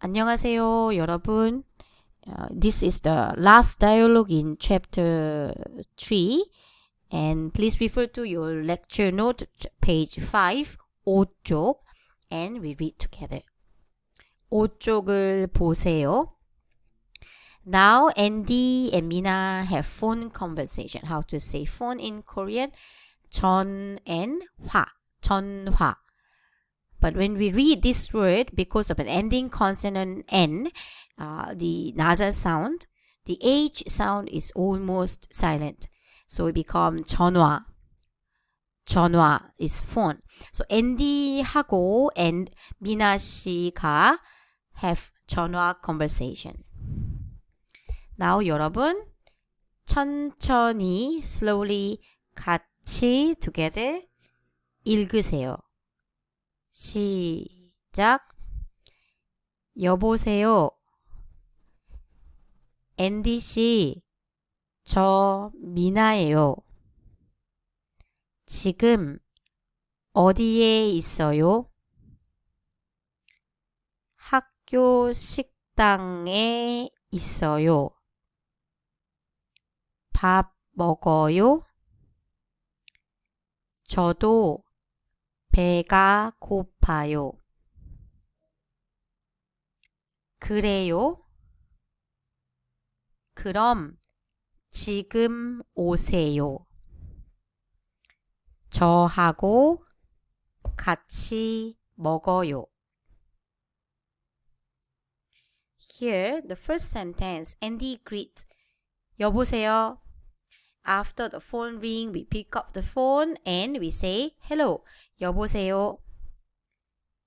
안녕하세요, 여러분. Uh, this is the last dialogue in chapter 3 and please refer to your lecture note page 5 5쪽 and we read together. 5쪽을 보세요. Now Andy and Mina have phone conversation. How to say phone in Korean? 전 and 화. 전화. But when we read this word, because of an ending consonant N, uh, the nasal sound, the H sound is almost silent. So it becomes 전화. 전화 is phone. So 앤디하고 and 미나 씨가 have 전화 conversation. Now 여러분 천천히 slowly 같이 together 읽으세요. 시작. 여보세요. 앤디 씨, 저 미나예요. 지금 어디에 있어요? 학교 식당에 있어요. 밥 먹어요? 저도 배가 고파요. 그래요? 그럼 지금 오세요. 저하고 같이 먹어요. Here, the first sentence, Andy greets, 여보세요. After the phone ring, we pick up the phone and we say, hello, 여보세요.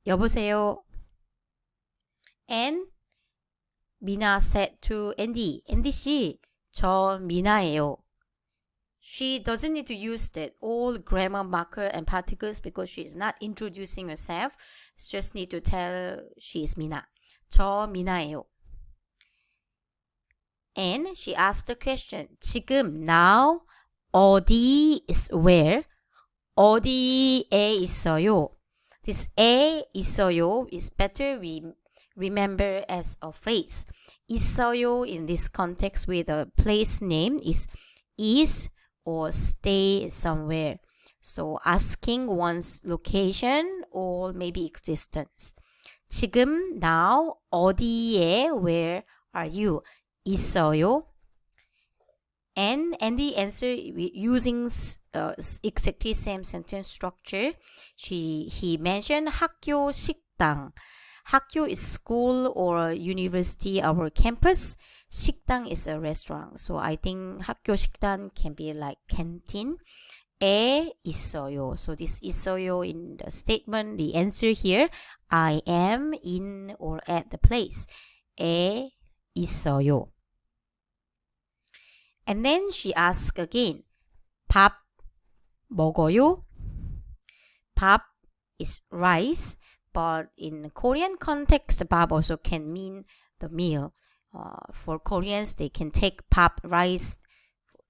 여보세요. And Mina said to Andy, Andy 씨, 저 미나예요. She doesn't need to use that all grammar marker and particles because she is not introducing herself. She just need to tell she is Mina. 저 미나예요. And she asked the question, 지금 now 어디 is where? 어디에 있어요? This 에 있어요 is better we remember as a phrase. 있어요 in this context with a place name is is or stay somewhere. So asking one's location or maybe existence. 지금 now 어디에 where are you? 있어요. And and the answer using uh, exactly same sentence structure. She he mentioned 학교 식당. 학교 is school or university or campus. 식당 is a restaurant. So I think 학교 식당 can be like canteen. 에 있어요. So this 있어요 in the statement, the answer here, I am in or at the place. 에 있어요. And then she asked again, 밥 먹어요? 밥 is rice, but in Korean context, 밥 also can mean the meal. Uh, for Koreans, they can take pap rice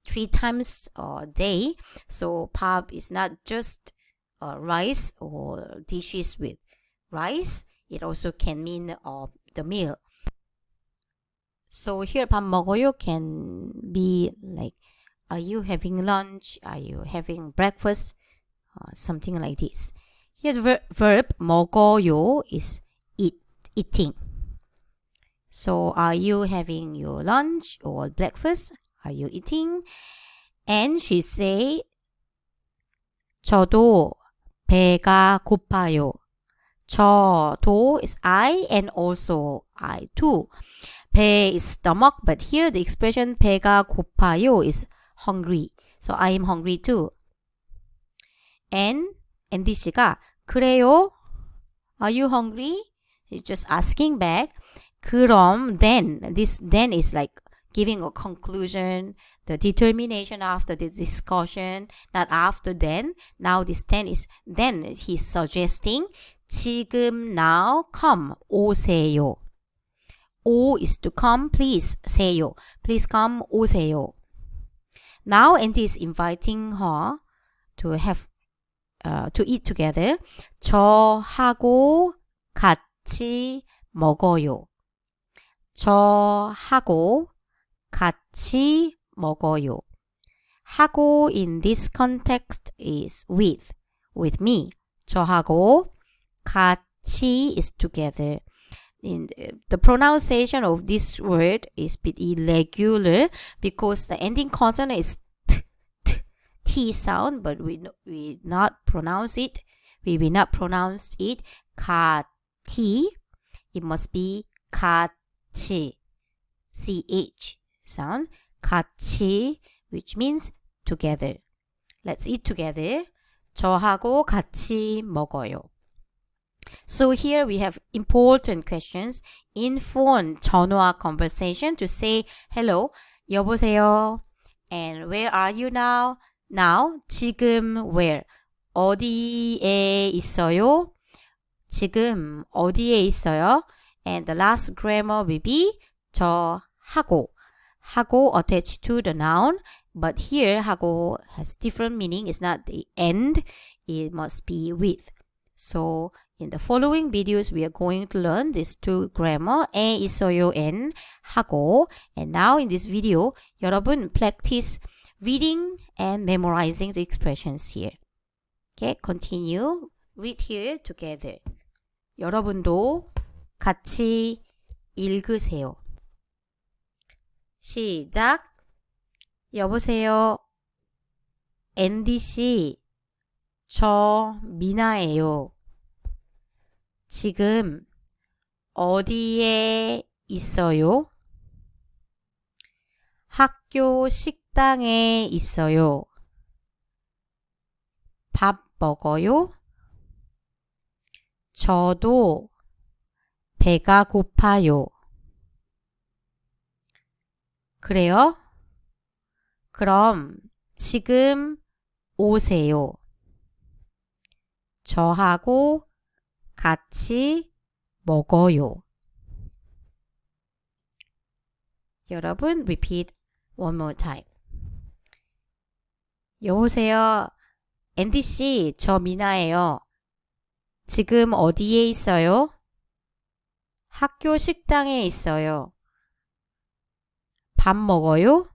three times a day. So pap is not just uh, rice or dishes with rice. It also can mean uh, the meal. So here 밥 먹어요 can be like are you having lunch? Are you having breakfast? Uh, something like this. Here the ver- verb 먹어요 is eat, eating. So are you having your lunch or breakfast? Are you eating? And she say 저도 배가 고파요. 저도 is I and also I too. 배 is stomach, but here the expression 배가 고파요 is hungry. So I am hungry too. And 앤디 씨가 그래요? Are you hungry? He's just asking back. 그럼 then this then is like giving a conclusion, the determination after the discussion, not after then. Now this then is then he's suggesting 지금 now come 오세요. 오 is to come please 세요. Please come 오세요. Now Andy is inviting her to have uh, to eat together. 저하고 같이 먹어요. 저하고 같이 먹어요. 하고 in this context is with, with me. 저하고 같이 is together. In the pronunciation of this word is bit irregular because the ending consonant is t, t, t sound, but we we not pronounce it. We will not pronounce it 같이. It must be 같이, ch sound. 같이, which means together. Let's eat together. 저하고 같이 먹어요. So here we have important questions in phone 전화 conversation to say hello, 여보세요. And where are you now? Now, 지금 where? 어디에 있어요? 지금 어디에 있어요? And the last grammar will be 저하고. 하고 attached to the noun. But here 하고 has different meaning. It's not the end. It must be with. So in the following videos, we are going to learn these two grammar, 에 있어요 and 하고. And now in this video, 여러분 practice reading and memorizing the expressions here. Okay, continue. Read here together. 여러분도 같이 읽으세요. 시작. 여보세요. 앤디 씨, 저 미나예요. 지금 어디에 있어요? 학교 식당에 있어요. 밥 먹어요? 저도 배가 고파요. 그래요? 그럼 지금 오세요. 저하고 같이 먹어요. 여러분, repeat one more time. 여보세요. 앤디 씨, 저 미나예요. 지금 어디에 있어요? 학교 식당에 있어요. 밥 먹어요?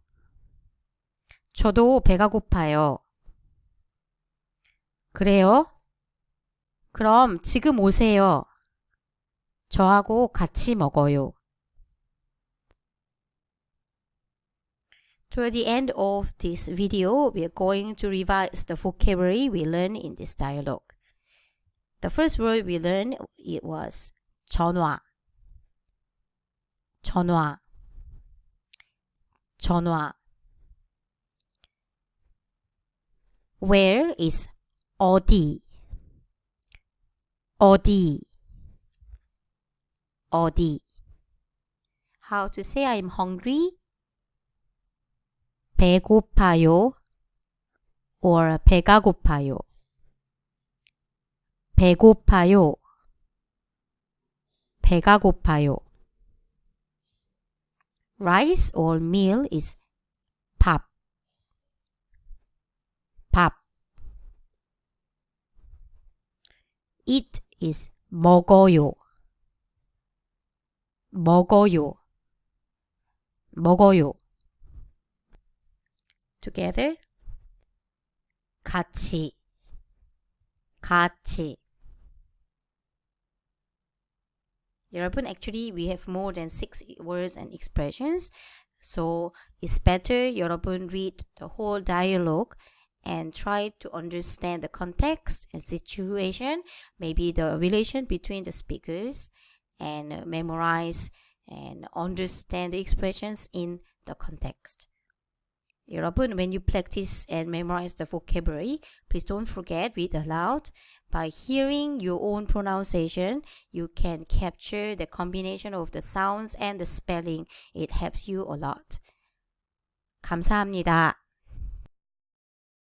저도 배가 고파요. 그래요? 그럼 지금 오세요. 저하고 같이 먹어요. Toward the end of this video, we are going to revise the vocabulary we learned in this dialogue. The first word we learned it was 전화. 전화. 전화. Where is 어디? 어디? 어디? How to say I'm hungry? 배고파요 or 배가 고파요. 배고파요. 배가 고파요. Rice or meal is 밥. 밥. Eat is 먹어요. 먹어요. 먹어요. Together. 같이. 같이. 여러분, actually we have more than six words and expressions. So it's better 여러분 read the whole dialogue and try to understand the context and situation, maybe the relation between the speakers, and memorize and understand the expressions in the context. 여러분, when you practice and memorize the vocabulary, please don't forget read aloud. By hearing your own pronunciation, you can capture the combination of the sounds and the spelling. It helps you a lot. 감사합니다.